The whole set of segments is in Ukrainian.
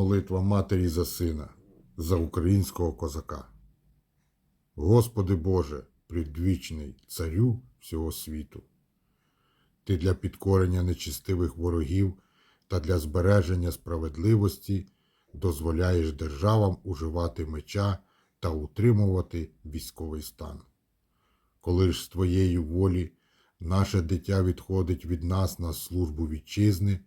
Молитва матері за сина, за українського козака. Господи Боже, предвічний царю всього світу. Ти для підкорення нечистивих ворогів та для збереження справедливості дозволяєш державам уживати меча та утримувати військовий стан. Коли ж з твоєї волі наше дитя відходить від нас на службу вітчизни,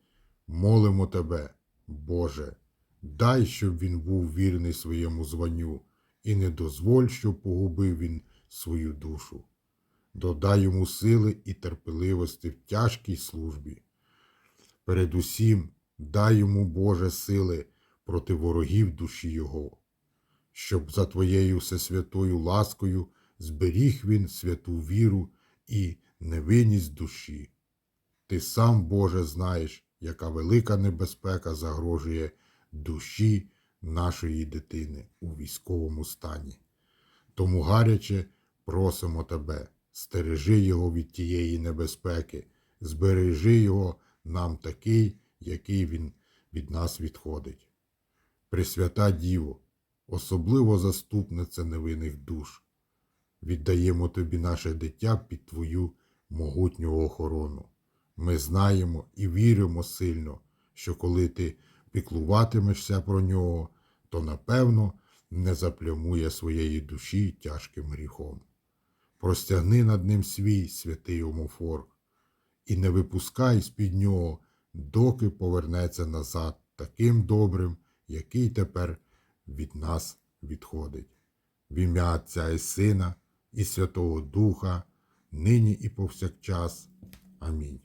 молимо тебе, Боже, дай, щоб він був вірний своєму званню, і не дозволь, щоб погубив він свою душу. Додай йому сили і терпеливості в тяжкій службі. Передусім, дай йому, Боже, сили проти ворогів душі Його, щоб за Твоєю всесвятою ласкою зберіг він святу віру і невинність душі. Ти сам, Боже, знаєш, яка велика небезпека загрожує душі нашої дитини у військовому стані. Тому гаряче просимо тебе, стережи його від тієї небезпеки, збережи його нам такий, який він від нас відходить. Пресвята Діво, особливо заступниця невинних душ, віддаємо тобі наше дитя під твою могутню охорону. Ми знаємо і віримо сильно, що коли ти піклуватимешся про нього, то напевно не заплямує своєї душі тяжким гріхом. Простягни над ним свій святий омофор і не випускай з-під нього, доки повернеться назад таким добрим, який тепер від нас відходить. В ім'я Отця і Сина і Святого Духа, нині і повсякчас. Амінь.